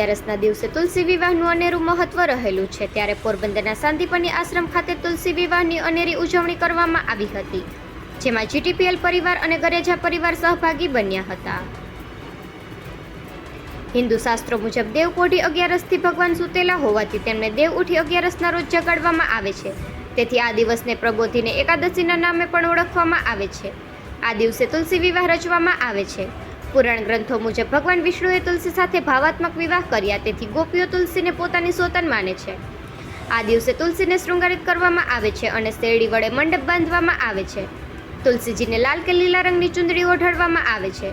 અગિયારસના દિવસે તુલસી વિવાહનું અનેરું મહત્વ રહેલું છે. ત્યારે પોરબંદરના સાંદીપની આશ્રમ ખાતે તુલસી વિવાહની અનેરી ઉજવણી કરવામાં આવી હતી, જેમાં જીટીપીએલ પરિવાર અને ગરેજા પરિવાર સહભાગી બન્યા હતા. હિન્દુ શાસ્ત્રો મુજબ દેવકોઢી અગિયારસથી ભગવાન સૂતેલા હોવાથી તેમને દેવ ઉઠી અગિયારસના રોજ જગાડવામાં આવે છે. તેથી આ દિવસને પ્રબોધીને એકાદશીના નામે પણ ઓળખવામાં આવે છે. આ દિવસે તુલસી વિવાહ રચવામાં આવે છે. પુરાણ ગ્રંથો મુજબ ભગવાન વિષ્ણુએ તુલસી સાથે ભાવાત્મક વિવાહ કર્યા, તેથી ગોપીઓ તુલસીને પોતાની સોતન માને છે. આ દિવસે તુલસીને શૃંગારિત કરવામાં આવે છે અને શેરડી વડે મંડપ બાંધવામાં આવે છે. તુલસીજીને લાલ કે લીલા રંગની ચુંદડી ઓઢાડવામાં આવે છે.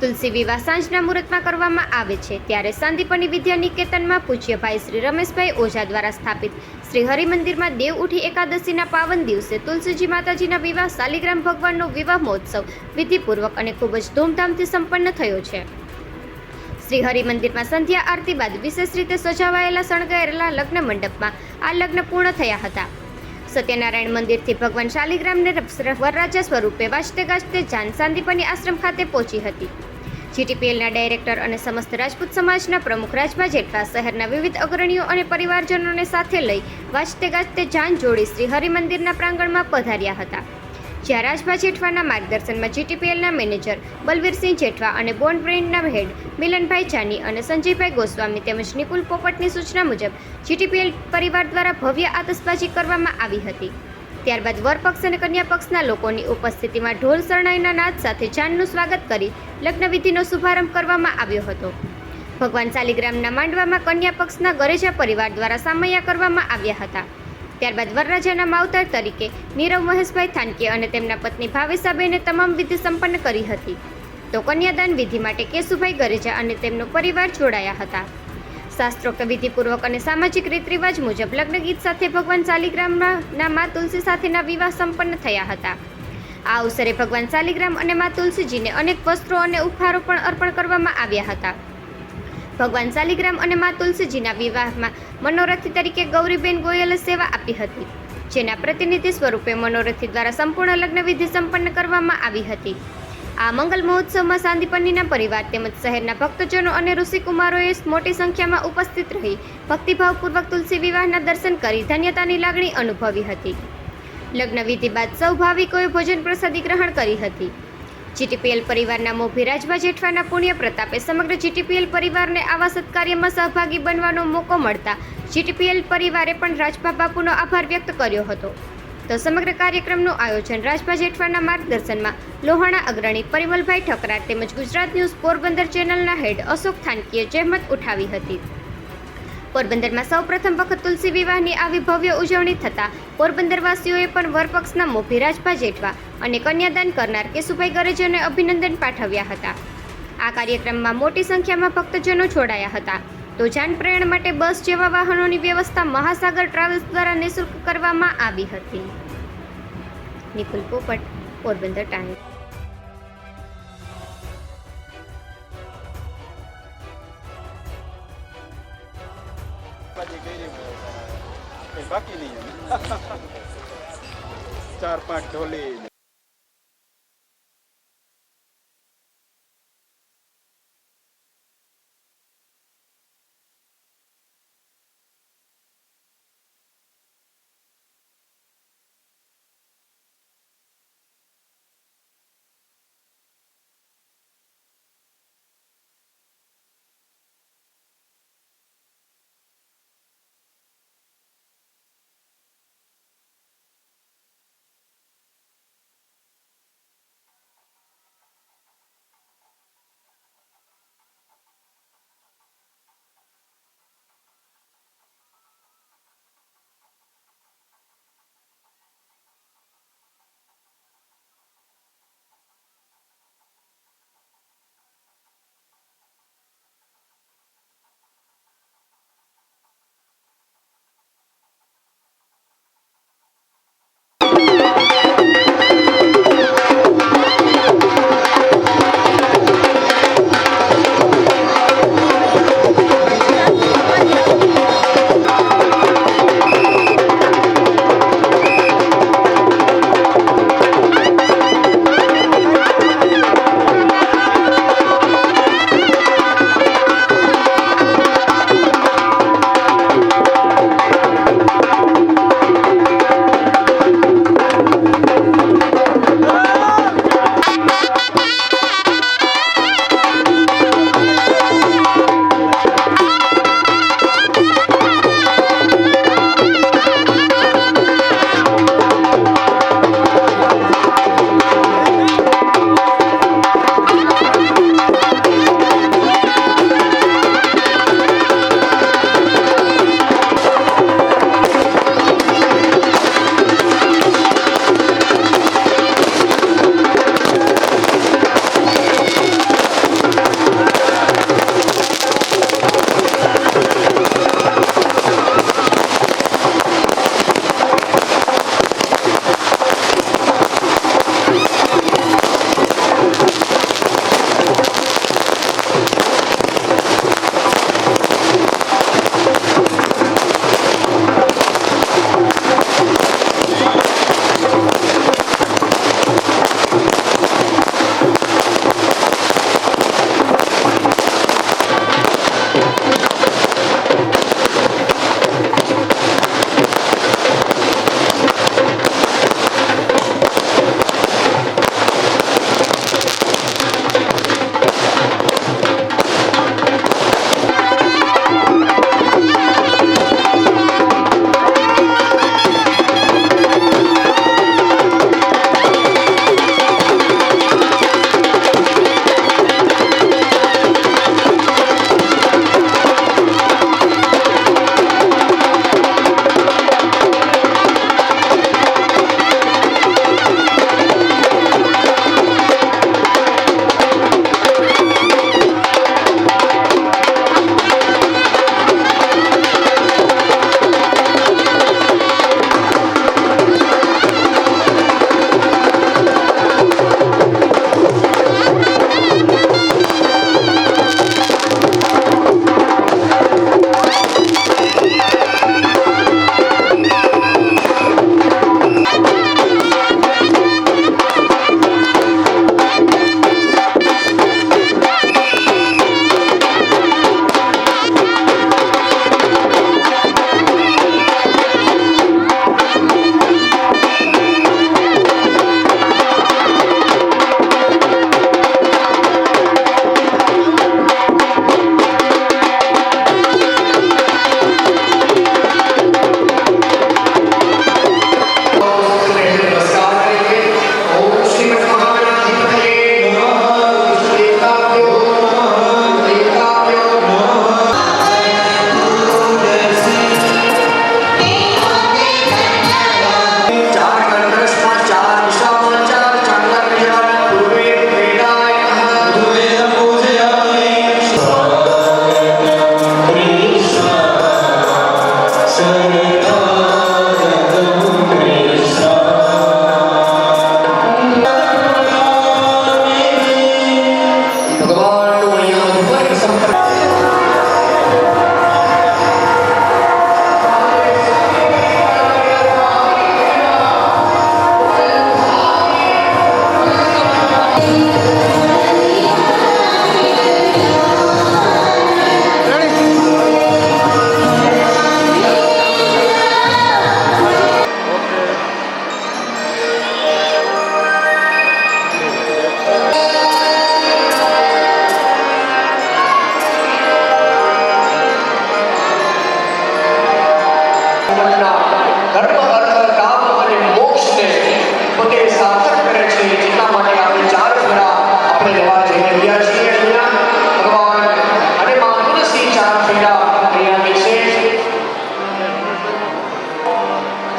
તુલસી વિવાહ સાંજના મુહૂર્તમાં કરવામાં આવે છે, ત્યારે સાંદીપની વિદ્યા નિકેતનમાં પૂજ્ય ભાઈ શ્રી રમેશભાઈ ઓઝા દ્વારા સ્થાપિત શ્રી હરિમંદિરમાં દેવ ઉઠી એકાદશીના પાવન દિવસે તુલસીજી માતાજીના વિવાહ, શાલિગ્રામ ભગવાનનો વિવાહ મહોત્સવ વિધિપૂર્વક અને ખૂબ જ ધૂમધામથી સંપન્ન થયો છે. શ્રી હરિમંદિરમાં સંધ્યા આરતી બાદ વિશેષ રીતે સજાવાયેલા શણગાયેલા લગ્ન મંડપમાં આ લગ્ન પૂર્ણ થયા હતા. સત્યનારાયણ મંદિરથી ભગવાન શાલિગ્રામને વરરાજા સ્વરૂપે વાજતે ગાજતે જાન સાંદીપની આશ્રમ ખાતે પહોંચી હતી. જીટીપીએલના ડાયરેક્ટર અને સમસ્ત રાજપૂત સમાજના પ્રમુખ રાજભા જેઠવા શહેરના વિવિધ અગ્રણીઓ અને પરિવારજનોને સાથે લઈ વાજતે ગાજતે જાન જોડી શ્રી હરિમંદિરના પ્રાંગણમાં પધાર્યા હતા. જ્યાં રાજભા જેઠવાના માર્ગદર્શનમાં જીટીપીએલના મેનેજર બલવીરસિંહ જેઠવા અને બોન્ડ બ્રેન્ડના હેડ મિલનભાઈ જાની અને સંજયભાઈ ગોસ્વામી તેમજ નિપુલ પોપટની સૂચના મુજબ જીટીપીએલ પરિવાર દ્વારા ભવ્ય આતશબાજી કરવામાં આવી હતી. ત્યારબાદ વરપક્ષ અને કન્યા પક્ષના લોકોની ઉપસ્થિતિમાં ઢોલ શરણાઈના નાદ સાથે જાનનું સ્વાગત કરી લગ્નવિધિનો શુભારંભ કરવામાં આવ્યો હતો. ભગવાન શાલિગ્રામના માંડવામાં કન્યા પક્ષના ગરેજા પરિવાર દ્વારા સામૈયા કરવામાં આવ્યા હતા. ત્યારબાદ વરરાજાના માવતર તરીકે નીરવ મહેશભાઈ થાનકે અને તેમના પત્ની ભાવેશાબેને તમામ વિધિ સંપન્ન કરી હતી. તો કન્યાદાન વિધિ માટે કેશુભાઈ ગરેજા અને તેમનો પરિવાર જોડાયા હતા. શાસ્ત્રોક્ત વિધિપૂર્વક અને સામાજિક રીત રિવાજ મુજબ લગ્ન ગીત સાથે ભગવાન શાલિગ્રામના મા તુલસી સાથેના વિવાહ સંપન્ન થયા હતા. આ અવસરે ભગવાન શાલિગ્રામ અને મા તુલસીજીને અનેક વસ્ત્રો અને ઉપહારો પણ અર્પણ કરવામાં આવ્યા હતા. ભગવાન શાલિગ્રામ અને મા તુલસીજીના વિવાહમાં મનોરથી તરીકે ગૌરીબેન ગોયલે સેવા આપી હતી, જેના પ્રતિનિધિ સ્વરૂપે મનોરથી દ્વારા સંપૂર્ણ લગ્ન વિધિ સંપન્ન કરવામાં આવી હતી. આ મંગલ મહોત્સવમાં સાંદીપન્નીના પરિવાર તેમજ શહેરના ભક્તજનો અને ઋષિકુમારોએ મોટી સંખ્યામાં ઉપસ્થિત રહી ભક્તિભાવપૂર્વક તુલસી વિવાહના દર્શન કરી ધન્યતાની લાગણી અનુભવી હતી. લગ્ન વિધિ બાદ સૌ ભાવિકોએ ભોજન પ્રસાદી ગ્રહણ કરી હતી. જીટીપીએલ પરિવારના મોભી રાજભા જેઠવાના પુણ્ય પ્રતાપે સમગ્ર જીટીપીએલ પરિવારને આવા સત્કાર્યમાં સહભાગી બનવાનો મોકો મળતા જીટીપીએલ પરિવારે પણ રાજભા બાપુનો આભાર વ્યક્ત કર્યો હતો. તો સમગ્ર કાર્યક્રમનું આયોજન રાજભા જેઠવાના માર્ગદર્શનમાં લોહાણા અગ્રણી પરિમલભાઈ ઠકરા તેમજ ગુજરાત ન્યૂઝ પોરબંદર ચેનલના હેડ અશોક થાનકીએ જહેમત ઉઠાવી હતી. પોરબંદરમાં સૌપ્રથમ વખત તુલસી વિવાહની આવી ભવ્ય ઉજવણી થતાં પોરબંદરવાસીઓએ પણ વરપક્ષના મોભી રાજભા જેઠવા અને કન્યાદાન કરનાર કેશુભાઈ ગરેજને અભિનંદન પાઠવ્યા હતા. આ કાર્યક્રમમાં મોટી સંખ્યામાં ભક્તજનો જોડાયા હતા. તો જાન પ્રયાણ માટે બસ જેવા વાહનોની વ્યવસ્થા મહાસાગર ટ્રાવેલ્સ દ્વારા નિઃશુલ્ક કરવામાં આવી હતી. Nikul Popat, Porbandar time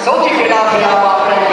Soldier, get out of here, my friend.